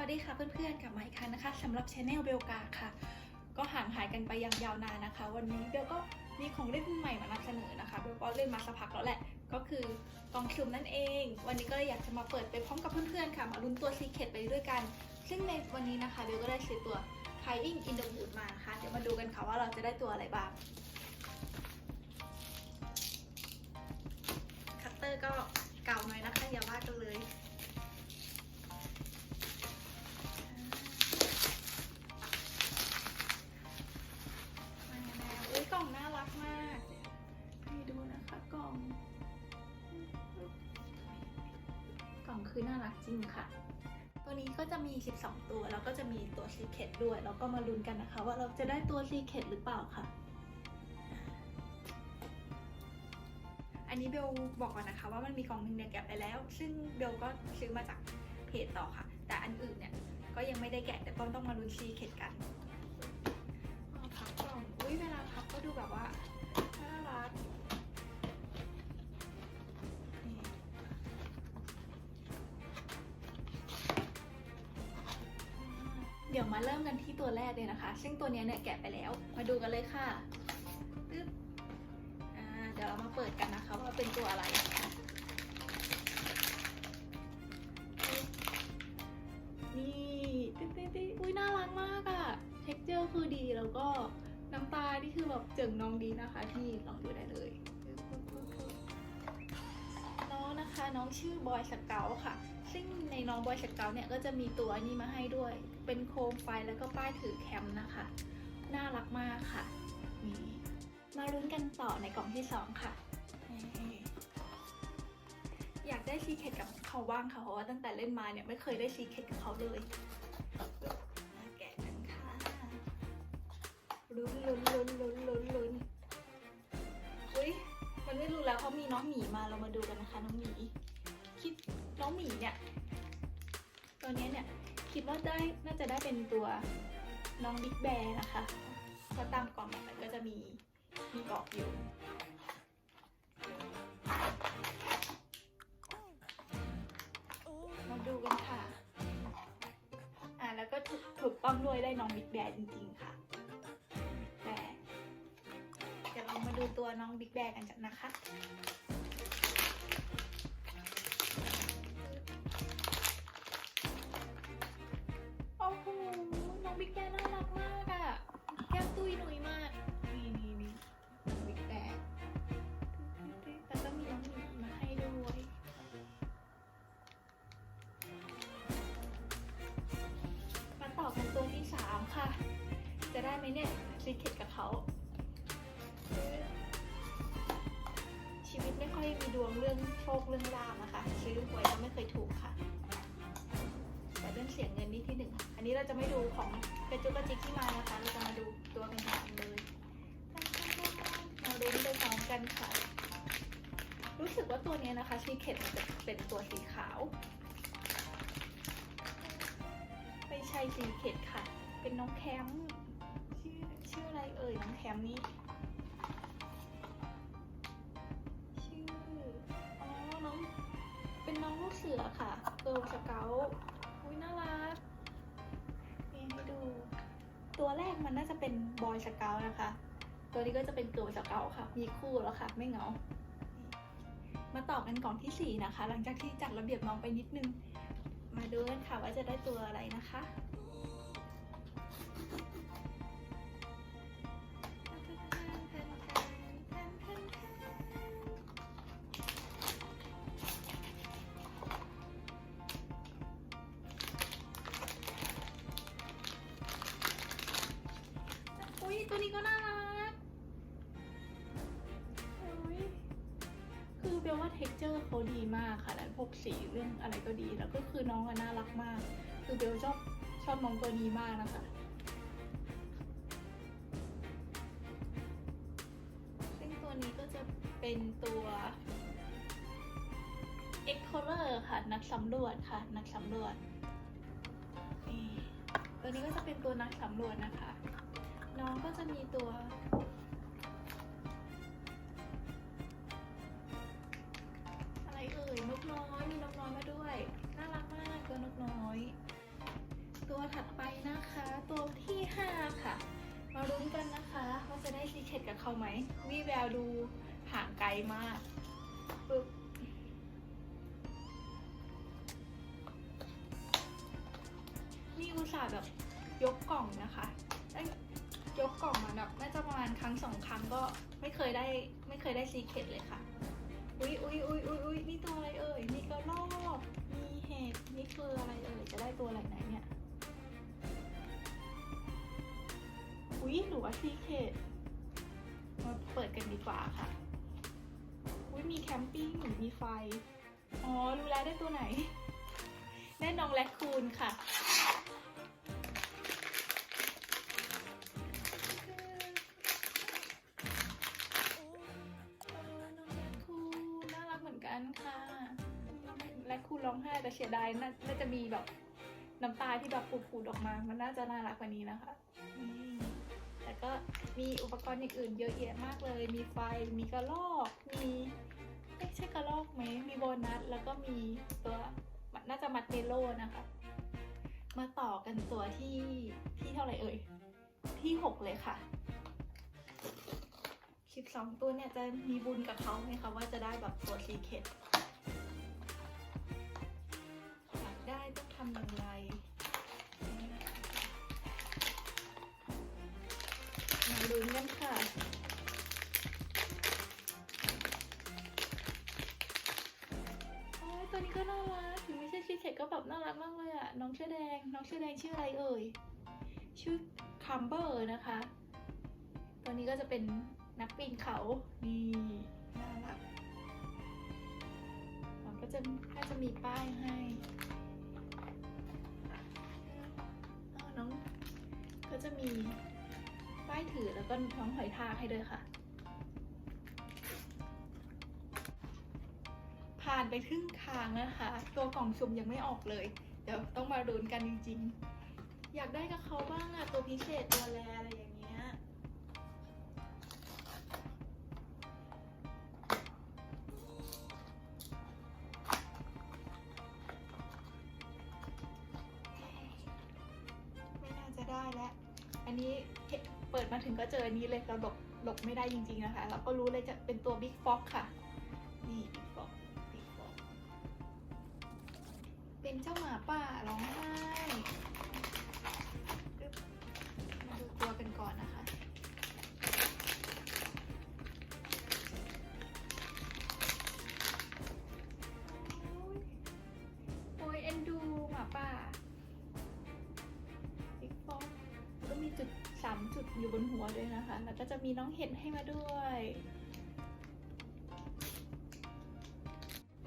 วัสดีค่ะเพื่อนๆกลับมาอีกครั้งนะคะสำหรับช anel เบลกาค่ะ ก็ห่างหายกันไปอย่างยาวนานนะคะ วันนี้เบลก็มีของเล่นใหม่มานำเสนอนะคะเบลก็เล่นมาสักพักแล้วแหละ ก็คือกองสุ่มนั่นเอง วันนี้ก็เลยอยากจะมาเปิดไปพร้อมกับเพื่อนๆค่ะ มาลุ้นตัวซีเค t ไปด้วยกัน ซึ่งในวันนี้นะคะเบลก็ได้ซื้อตัว Hiding in the Wood มานะคะเดี๋ยวมาดูกันค่ะว่าเราจะได้ตัวอะไรบ้างคัตเตอร์ก็เก่าหน่อยนะคะอย่าว่ากันเลย ตัว แล้วก็จะมีตัวซีเค t ด้วยแล้วก็มาลุ้นกันนะคะ ว่าเราจะได้ตัวซีเค t หรือเปล่าค่ะ อันนี้เบลบอกก่อนนะคะ ว่ามันมีกล่องหนึ่งเนี่ยแกะไปแล้ว ซึ่งเบลก็ซื้อมาจากเพจต่อค่ะ แต่อันอื่นเนี่ยก็ยังไม่ได้แกะแต่ต้องต้องมาลุ้นซีเค t กันพับกล่องอุ้ยเวลาพับก็ดูแบบว่า ดี๋ยวมาเริ่มกันที่ตัวแรกเลยนะคะ ซึ่งตัวนี้เนี่ยแกะไปแล้ว มาดูกันเลยค่ะปึ๊บอ่าเดี๋ยวเรามาเปิดกันนะคะว่าเป็นตัวอะไรนี่ติ๊ดติ๊ดติ๊ดอุ้ยน่ารักมากอะเท็กเจอร์คือดีแล้วก็น้ำตานี่คือแบบเจิ่งน้องดีนะคะ ที่ลองดูได้เลยน้องนะคะน้องชื่อบอยสเกลค่ะ ซึ่งในน้องบอยสเกลเนี่ยก็จะมีตัวนี้มาให้ด้วย เป็นโคมไฟแล้วก็ป้ายถือแคมป์นะคะ น่ารักมากค่ะ นี่มาลุ้นกันต่อในกล่องที่สองค่ะ อยากได้ซีเคทกับเขาบ้างค่ะ เพราะว่าตั้งแต่เล่นมาเนี่ยไม่เคยได้ซีเคทกับเขาเลยมาแกะกันค่ะลุ้นลุ้นลุ้นลุ้นลุ้นลุ้นอุ้ยมันไม่รู้แล้วเขามีน้องหมีมาเรามาดูกันนะคะ น้องหมีคิดน้องหมีเนี่ย ตัวเนี้ยเนี่ย คิดว่าได้น่าจะได้เป็นตัวน้องบิ๊กแบร์นะคะเพราะตามกล่องมันก็จะมีมีบอกอยู่มาดูกันค่ะ อ่าแล้วก็ถูกถูกต้องด้วยได้น้องบิ๊กแบร์จริงๆค่ะแต่เดี๋ยวเรามาดูตัวน้องบิ๊กแบร์กันจ้ะนะคะ บิ๊กแบน่ารักมากอะแก้มตุ้ยหนุยมาก นี่นี่นี่บิ๊กแบร์แล้วก็มีน้องหมีมาให้ด้วย มาต่อกันตัวที่สามค่ะ จะได้ไหมเนี่ยซีเคทกับเขา ชีวิตไม่ค่อยมีดวงเรื่องโชคเรื่องลาบนะคะ เราจะไม่ดูของกระจุกกระจิกที่มานะคะ เราจะมาดูตัวกันก่อนเลยมาดูไปพร้อมกันค่ะ รู้สึกว่าตัวนี้นะคะชีเคทมันจะเป็นตัวสีขาว ไม่ใช่ซีเคทค่ะ เป็นน้องแคมชื่อชื่ออะไรเอ่ยน้องแคมนี่ชื่ออ๋อน้องเป็นน้องลูกเสือค่ะเกิร์ลสเกล ตัวแรกมันน่าจะเป็นบอยสเกลนะคะ ตัวนี้ก็จะเป็นเกิร์ลสเกลค่ะ มีคู่แล้วค่ะ ไม่เหงา มาต่อกันกล่องที่สี่นะคะ หลังจากที่จัดระเบียบน้องไปนิดนึง มาดูกันค่ะว่าจะได้ตัวอะไรนะคะ บลว่าเท็กเจอร์เขาดีมากค่ะแล้วพวกสีเรื่องอะไรก็ดี แล้วก็คือน้องอะน่ารักมาก คือเบลชอบชอบน้องตัวนี้มากนะคะซึ่งตัวนี้ก็จะเป็นตัว Explorer ค่ะ นักสำรวจค่ะ นักสำรวจนี่ตัวนี้ก็จะเป็นตัวนักสำรวจนะคะ น้องก็จะมีตัว น้อยมีนกน้อยมาด้วย น่ารักมากตัวนกน้อย ตัวถัดไปนะคะ ตัวที่ 5 ค่ะ มาลุ้นกันนะคะว่าจะได้ซีเคร็ตกับเขาไหมวีแววดูห่างไกลมากปึ๊บนี่อุตส่าห์แบบยกกล่องนะคะเอ้ยกกล่องมาแบบน่าจะประมาณครั้งสองครั้งก็ไม่เคยได้ไม่เคยได้ซีเคร็ตเลยค่ะ อุ๊ยอุ๊ยอุ๊ยอุ๊ยอุ๊ยนี่ตัวอะไรเอ่ย มีกระรอก มีเห็ด นี่คืออะไรเอ่ย จะได้ตัวอะไรไหนเนี่ย อุ๊ยหรือว่าซีเคดมาเปิดกันดีกว่าค่ะ อุ๊ยมีแคมปิ้ง มีไฟ อ๋อ รู้แล้วได้ตัวไหน ได้น้องแรคคูนค่ะ องไห้แต่เสียดายน่าน่าจะมีแบบน้ำตาที่แบบปูดๆออกมา มันน่าจะน่ารักกว่านี้นะคะแต่ก็มีอุปกรณ์อย่างอื่นเยอะแยะมากเลย มีไฟ มีกระรอก มีไม่ใช่กระรอกไหม มีโบนัส แล้วก็มีตัวน่าจะมัดเมโลนะคะ มาต่อกันตัวที่ที่เท่าไหร่เอ่ย ที่หกเลยค่ะสิบสองตัวเนี่ยจะมีบุญกับเขาไหมคะว่าจะได้แบบตัวซีเคด ก็แบบน่ารักมากเลยอะน้องเสื้อแดง น้องเสื้อแดงชื่ออะไรเอ่ย ชื่อคัมเบอร์นะคะ ตัวนี้ก็จะเป็นนักปีนเขานี่น่ารักเราก็จะน่าจะมีป้ายให้น้องก็จะมีป้ายถือแล้วก็น้องหอยทากให้ด้วยค่ะานไปครึ่งทางนะคะ ตัวกล่องสุ่มยังไม่ออกเลย เดี๋ยวต้องมาลุ้นกันจริง ๆ อยากได้กับเขาบ้างอะตัวพิเศษตัวแรอะไรอย่างเงี้ยไม่น่าจะได้แล้ว อันนี้เปิดมาถึงก็เจออันนี้เลยเราหลบหลบไม่ได้จริงๆนะคะเราก็รู้เลยจะเป็นตัว Big Fox ค่ะ นี่ Big Fox Big Fox เป็นเจ้าหมาป่าร้องไห้ปึ๊บมาดูตัวกันก่อนนะคะโอ้ยโอ้ยเอ็นดูหมาป่าบิ๊กฟอกก็มีจุดสามจุดอยู่บนหัวด้วยนะคะ แล้วก็จะมีน้องเห็ดให้มาด้วย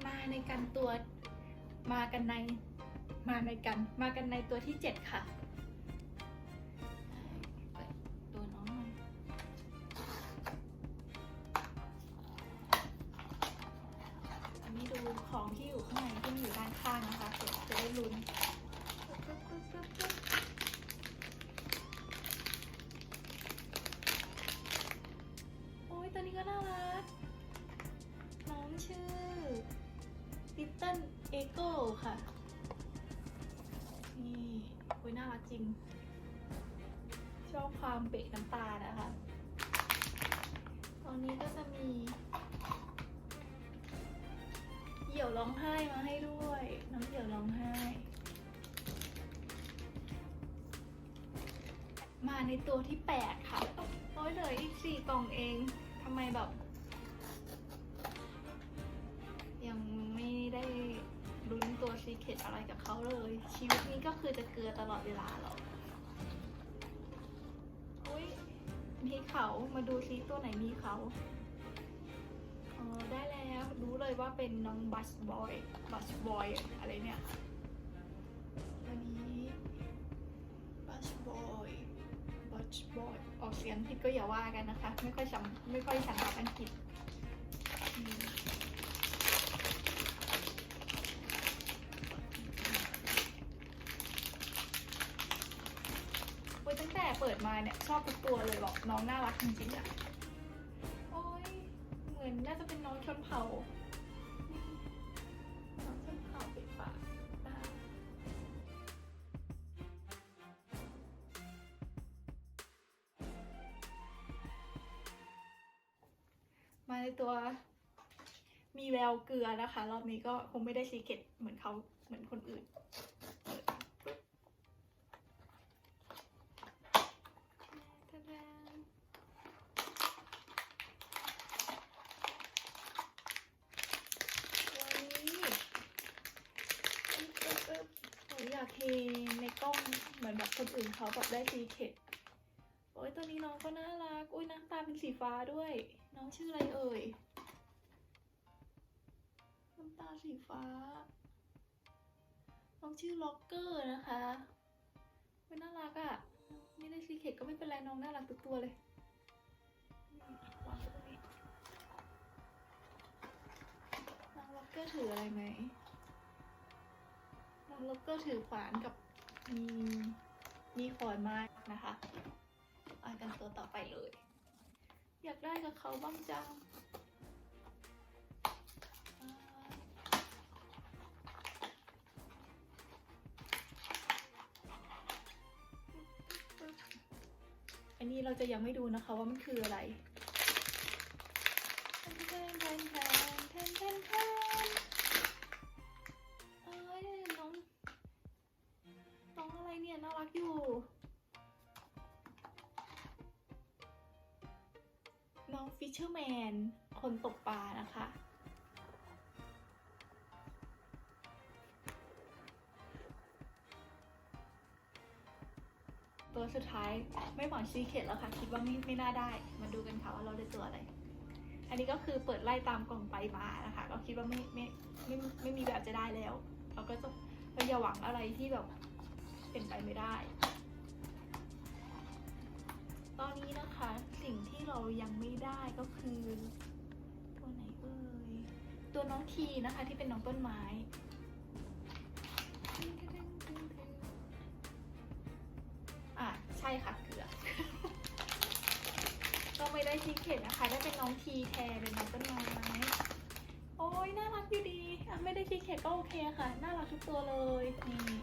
มาในกันตัว มากันในมาในกัน มากันในตัวที่เจ็ดค่ะตัวน้องหน่อยอันนี้ดูของที่อยู่ข้างในที่มีอยู่ด้านข้างนะคะจะได้ลุ้น ค่ะ นี่โอ้ยน่ารักจริง ชอบความเปะน้ำตานะคะตอนนี้ก็จะมี เหยี่ยวร้องไห้มาให้ด้วย น้องเหยี่ยวร้องไห้ มาในตัวที่แปดค่ะโอ้ยเหลืออีกสี่กล่องเองทำไมแบบ อะไรกับเขาเลย ชีวิตนี้ก็คือจะเกลือตลอดเวลาหรอกอุ้ยมีเขามาดูซิตัวไหนมีเขาอ๋อได้แล้วรู้เลยว่าเป็นน้องบัสบอยบัสบอยอะไรเนี่ยตัวนี้บัสบอยบัชบอยออกเสียงผิดก็อย่าว่ากันนะคะ ไม่ค่อยจำไม่ค่อยสันทัดอังกฤษ เปิดมาเนี่ย ชอบทุกตัวเลยบอกน้องน่ารักจริงๆอะ โอ้ยเหมือนน่าจะเป็นน้องชนเผ่า น้องชนเผ่าปิดปากมาในตัวมีแววเกลือนะคะ รอบนี้ก็คงไม่ได้ซีเก็ตเหมือนเขาเหมือนคนอื่น เทในกล้องเหมือนแบบคนอื่นเขาแบบได้ซีเกตโอ้ยตัวนี้น้องก็น่ารัก อุ้ยน้ำตาเป็นสีฟ้าด้วย น้องชื่ออะไรเอ่ย น้ำตาสีฟ้า น้องชื่อล็อกเกอร์นะคะเป็นน่ารักอะ่ะ ไม่ได้ซีเคทก็ไม่เป็นไรน้องน่ารักทุกตัวเลยวางไว้ตรงนี้น้องล็อกเกอร์ถืออะไรไหม น้องล็อกเกอร์ถือขวานกับมีมีขอนไม้นะคะอ่านกันตัวต่อไปเลย อยากได้กับเขาบ้างจังอ่าอันนี้เราจะยังไม่ดูนะคะว่ามันคืออะไร นคนตกปลานะคะ ตัวสุดท้ายไม่หวังซีเคทแล้วค่ะ คิดว่าไม่ไม่น่าได้ มาดูกันค่ะว่าเราได้ตัวอะไร อันนี้ก็คือเปิดไล่ตามกล่องไปมานะคะ ก็คิดว่าไม่ไม่ไม่ไม่ไม่มีแบบจะได้แล้ว เราก็จะเราอย่าหวังอะไรที่แบบเป็นไปไม่ได้ นี้นะคะสิ่งที่เรายังไม่ได้ก็คือ ตัวไหนเอ่ยตัวน้องทีนะคะที่เป็นน้องต้นไม้ อะ ใช่ค่ะเกลือก็ไม่ได้ซีเคทนะคะ ได้เป็นน้องทีแทนเป็นน้องต้นไม้โอ้ยน่ารักอยู่ดี ไม่ได้ซีเคทก็โอเคค่ะ น่ารักทุกตัวเลยนี่นี่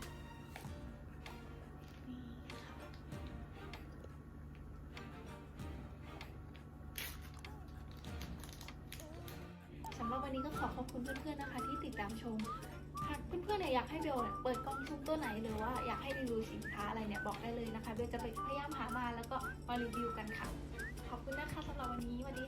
นี้ก็ขอขอบคุณเพื่อนๆนะคะ ที่ติดตามชมหากเพื่อนๆเนี่ยอยากให้เบลเปิดกล้องชุมตัวไหนหรือว่าอยากให้รีวิวสินค้าอะไรเนี่ยบอกได้เลยนะคะเบลจะไปพยายามหามาแล้วก็มารีวิวกันค่ะ ขอบคุณนะคะสำหรับวันนี้สวัสดี